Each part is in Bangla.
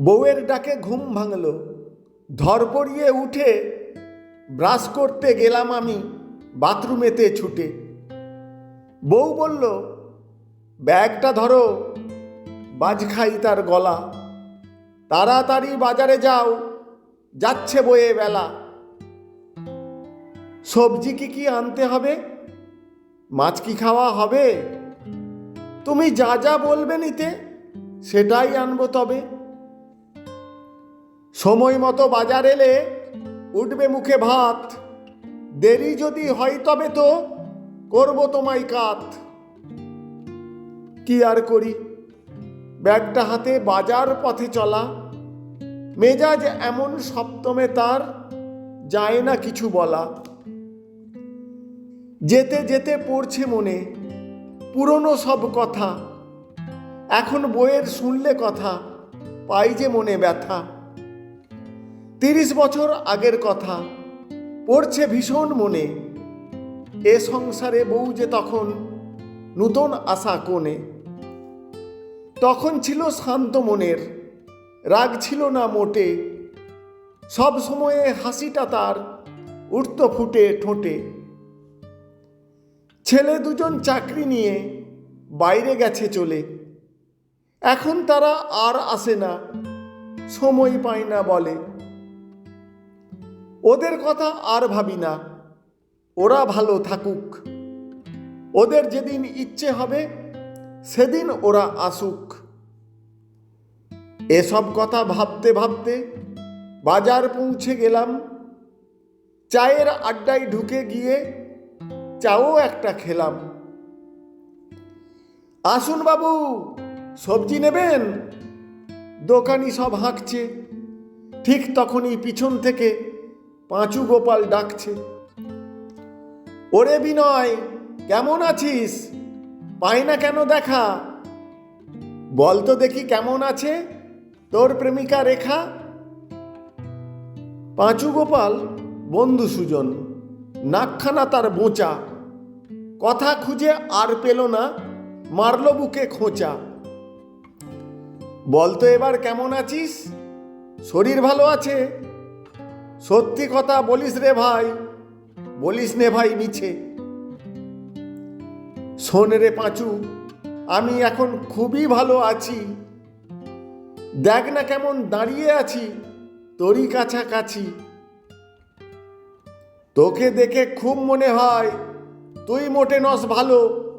বউয়ের ডাকে ঘুম ভাঙল। ধরপড়িয়ে উঠে ব্রাশ করতে গেলাম আমি বাথরুমেতে ছুটে। বউ বলল, ব্যাগটা ধরো, বাজ খাই তার গলা। তাড়াতাড়ি বাজারে যাও, যাচ্ছে বয়ে বেলা। সবজি কি কি আনতে হবে? মাছ কি খাওয়া হবে? তুমি যা যা বলবে নিতে, সেটাই আনব তবে। সময় মতো বাজার এলে উঠবে মুখে ভাত। দেরি যদি হয় তবে তো করব তোমায় কাত। কি আর করি? ব্যাগটা হাতে বাজার পথে চলা। মেজাজ এমন সপ্তমে তার, যায় না কিছু বলা। যেতে যেতে পড়ছে মনে পুরনো সব কথা। এখন বইয়ের শুনলে কথা, পাই যে মনে ব্যথা। তিরিশ বছর আগের কথা। পড়ছে ভীষণ মনে। এ সংসারে বউ যে তখন নূতন আশা কোণে। তখন ছিল শান্ত মনের, রাগ ছিল না মোটে। সব সময়ে হাসিটা তার উঠত ফুটে ঠোঁটে। ছেলে দুজন চাকরি নিয়ে বাইরে গেছে চলে। এখন তারা আর আসে না, সময় পায় না বলে। ওদের কথা আর ভাবি না। ওরা ভালো থাকুক। ওদের যেদিন ইচ্ছে হবে, সেদিন ওরা আসুক। এসব কথা ভাবতে ভাবতে বাজার পৌঁছে গেলাম। চায়ের আড্ডায় ঢুকে গিয়ে চাও একটা খেলাম। আসুন বাবু, সবজি নেবেন? দোকানি সব হাঁকছে। ঠিক তখনই পিছন থেকে পাঁচু গোপাল ডাকছে। ওরে বিনয়, কেমন আছিস? পাই না কেন দেখা? বল তো দেখি কেমন আছে তোর প্রেমিকা রেখা? পাঁচু গোপাল, বন্ধু সুজন, নাকখানা তার বোঁচা। কথা খুঁজে আর পেল না, মারল বুকে খোঁচা। বলতো এবার কেমন আছিস? শরীর ভালো আছে? সত্যি কথা বলিস রে ভাই, বলিস নে ভাই মিছে। শোন রে পাঁচু, আমি এখন খুবই ভালো আছি। দেখ না কেমন দাঁড়িয়ে আছি, তোরই কাছাকাছি। তোকে দেখে খুব মনে হয়, তুই মোটে নস ভালো।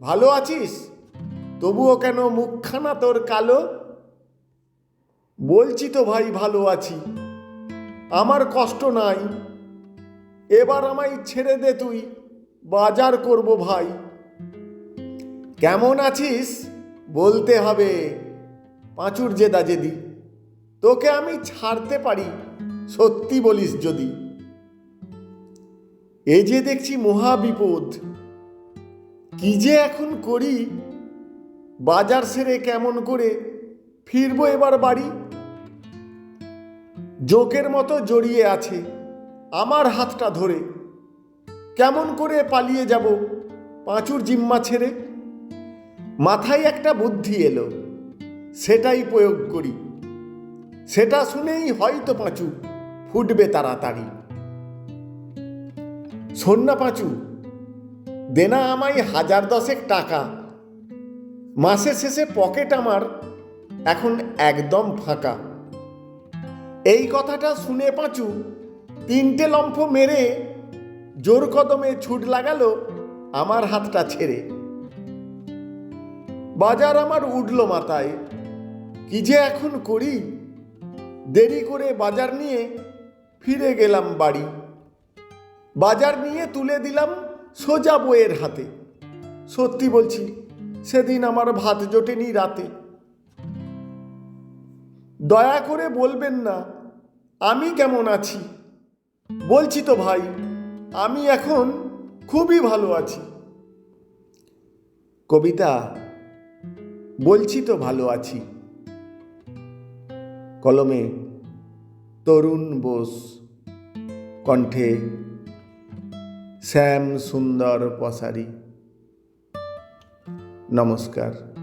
ভালো আছিস? তবুও কেন মুখখানা তোর কালো? বলছি তো ভাই ভালো আছি। আমার কষ্ট নাই। এবার আমায় ছেড়ে দে তুই, বাজার করব ভাই। কেমন আছিস? বলতে হবে, পাঁচুর জেদা জেদি। তোকে আমি ছাড়তে পারি, সত্যি বলিস যদি। এই যে দেখছি মহা বিপদ, কি যে এখন করি? বাজার সেরে কেমন করে ফিরবো এবার বাড়ি? জোকের মতো জড়িয়ে আছে, আমার হাতটা ধরে। কেমন করে পালিয়ে যাব পাঁচুর জিম্মা ছেড়ে? মাথায় একটা বুদ্ধি এলো, সেটাই প্রয়োগ করি। সেটা শুনেই হয়তো পাঁচু ফুটবে তাড়াতাড়ি। শোন না পাঁচু, দেনা আমায় হাজার দশেক টাকা। মাসের শেষে পকেট আমার এখন একদম ফাঁকা। এই কথাটা শুনে পাঁচু তিনটে লম্ফ মেরে জোর কদমে ছুট লাগালো আমার হাতটা ছেড়ে। বাজার আমার উঠল মাথায়, কি যে এখন করি? দেরি করে বাজার নিয়ে ফিরে গেলাম বাড়ি। বাজার নিয়ে তুলে দিলাম সোজা বইয়ের হাতে। সত্যি বলছি, সেদিন আমার ভাত জোটেনি রাতে। দয়া করে বলবেন না আমি কেমন আছি? বলছি তো ভাই, আমি এখন খুবই ভালো আছি। কবিতা, বলছি তো ভালো আছি। কলমে তরুণ বোস, কণ্ঠে শ্যাম সুন্দর পসারি। নমস্কার।